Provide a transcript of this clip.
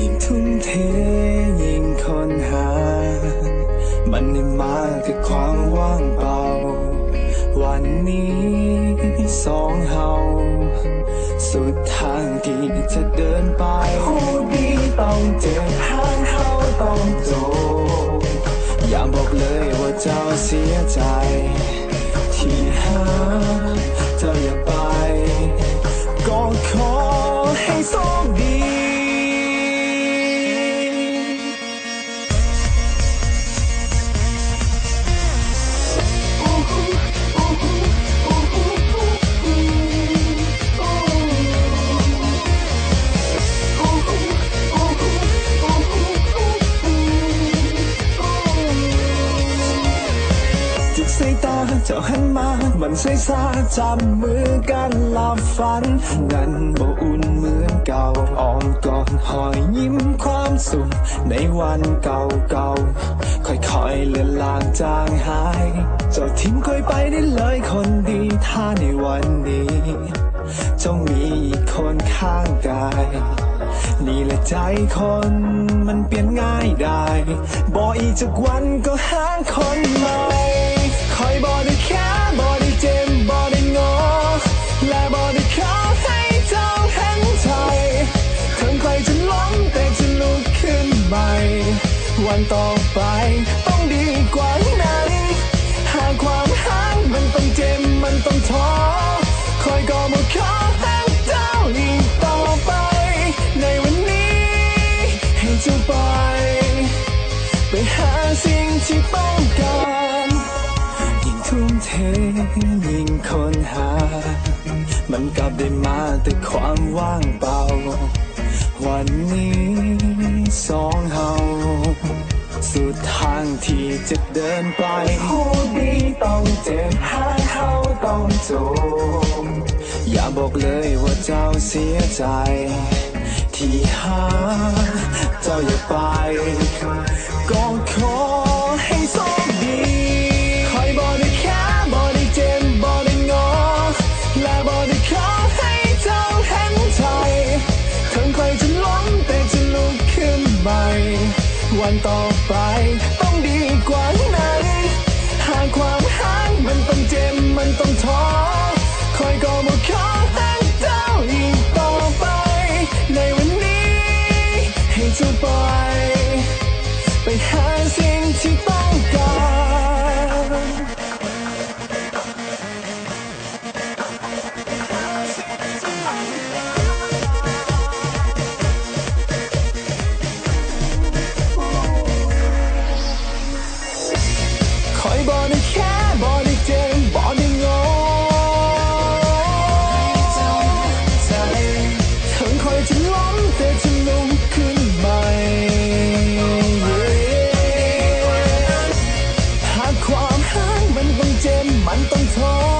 ยิงทุ่มเทยิ่งคนหา มันได้มากับความว่างเปล่า วันนี้สองเฮา สุดทางที่จะเดินไป ใจที่หาเธออย่าไป ก็ขอให้โชคดี จ้าหันมามันใสซาจับมือกันหลับฝัน นั้นบ่อุ่นเหมือนเก่าอ้อมกอดหอยยิ้มความสุขในวันเก่าๆค่อยๆเลือนลางจางหาย เจ้าทิ้งค่อยไปได้เลยคนดีถ้าในวันนี้จ้ามีอีกคนข้างกาย นี่แหละใจคนมันเปลี่ยนง่ายได้บอกอีกจากวันก็หาคนใหม่ วันต่อไป ต้องดีกว่านั้นหากความหักมันต้องเจ็บมันต้องท้อคอยก็มาขอให้งเจ้าอีกต่อไป ในวันนี้ ให้เจ้าไป ไปหาสิ่งที่ต้องการยิ่งทุ่มเทยิ่งค้นหา มันกลับได้มาแต่ความว่างเปล่า วันนี้สอง ทางที่จะเดินไปผู้ดีต้องเจ็บหาเขาต้องจมอย่าบอกเลยว่าเจ้าเสียใจ ที่หาเจ้าอย่าไปก็คง วันต่อไป ต้องดีกว่าไหนหากความหางมันต้องเจ็บมันต้องท้อคอยก็มาขอ 慢动作